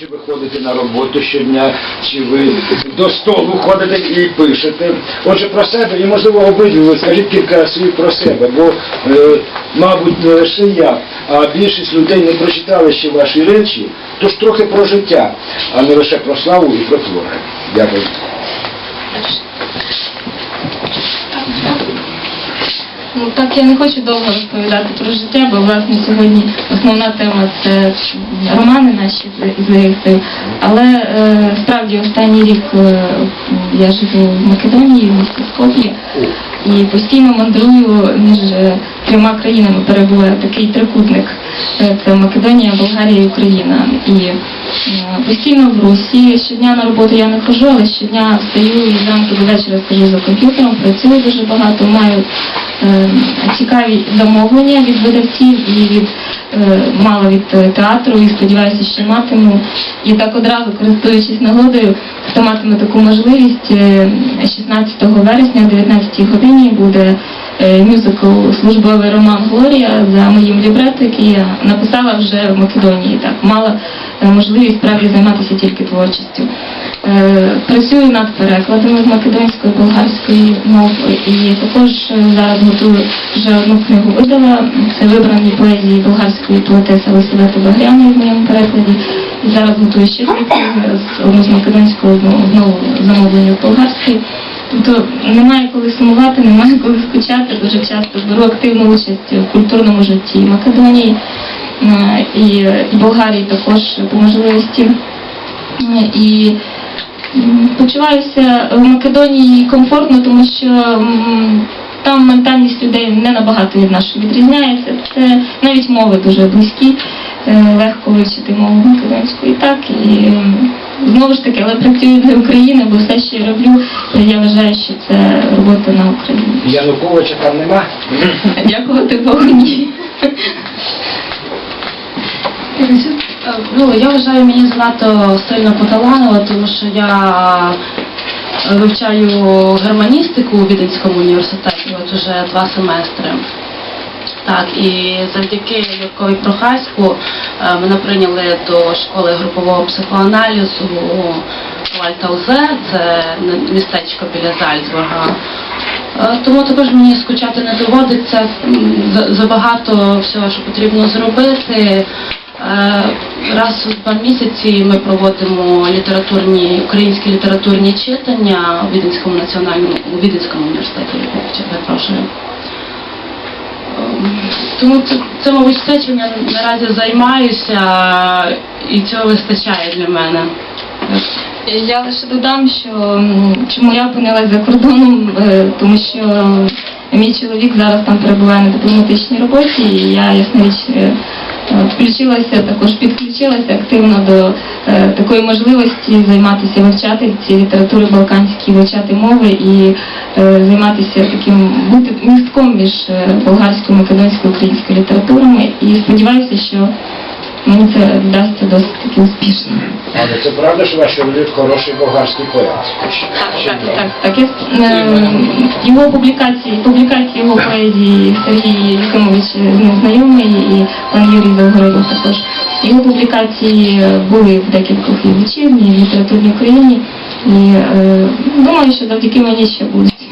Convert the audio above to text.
Чи ви ходите на роботу щодня, чи ви до столу ходите і пишете. Отже, про себе, і можливо обидві скажіть кілька слів про себе, бо, е, мабуть, не лише я, а більшість людей не прочитали ще ваші речі, тож трохи про життя, а не лише про славу і про твори. Дякую. Ну так я не хочу довго розповідати про життя, бо власне сьогодні основна тема це романи наші з- з Але е, справді останній рік е, я живу в Македонії, в місті Скоп'є, і постійно мандрую між е, трьома країнами. Перебуває такий трикутник. Е, Це Македонія, Болгарія і Україна. І е, постійно в Русі. Щодня на роботу я не ходжу, але щодня встаю і зранку до вечора сиджу за комп'ютером, працюю дуже багато, маю цікаві замовлення від видавців і від е, мало від е, театру, і сподіваюся, що матиму. І так одразу користуючись нагодою, хто матиме таку можливість, е, 16 вересня о 19 годині буде е, мюзикл службовий роман Глорія за моїм лібретом, який я написала вже в Македонії. Так мала е, можливість справді займатися тільки творчістю. Е, Працюю над перекладами з македонської болгарської мов і також е, зараз готую вже одну книгу видала. Це вибрані поезії болгарської поетеси Василети Багряної в моєму перекладі. І зараз готую ще дві книги одну з македонської, одну замовлення болгарської. Тобто немає коли сумувати, немає коли скучати. Дуже часто беру активну участь в культурному житті Македонії е, і, Болгарії також по можливості. І почуваюся в Македонії комфортно, тому що там ментальність людей не набагато від нашої відрізняється. Це навіть мови дуже близькі, е, легко вивчити мову македонську і так. І знову ж таки, але працюю для України, бо все, що я роблю, я вважаю, що це робота на Україні. Януковича там нема? Дякувати Богу, ні. Ну, я вважаю, мені занадто сильно поталанило, тому що я е, вивчаю германістику у Віденському університеті от уже два семестри. Так, і завдяки Юркові Прохаську е, мене прийняли до школи групового психоаналізу у Альтаузе, це містечко біля Зальцбурга. Е, Тому також мені скучати не доводиться. Забагато всього, що потрібно зробити. Е, Раз у два місяці ми проводимо літературні українські літературні читання у Віденському національному у Віденському університеті. Перепрошую. Ем, Тому це, це, мабуть, все, чим я наразі займаюся, і цього вистачає для мене. Я лише додам, що чому я опинилась за кордоном, е, тому що мій чоловік зараз там перебуває на дипломатичній роботі, і я, ясна річ, е, включилася, також підключилася активно до е, такої можливості займатися вивчати ці літератури балканські, вивчати мови і е, займатися таким бути містком між е, болгарською, македонською, українською літературами. І сподіваюся, що мені це вдасться досить таки успішно. Але це правда, що ваш чоловік хороший болгарський поет? Так, так, так. Я, е, його публікації, публікації його поезії Сергій Юхимович з ним знайомий і пан Юрій Завгородній також. Його публікації були в декількох і в вечірній, і в літературній Україні. І е, думаю, що завдяки мені ще будуть.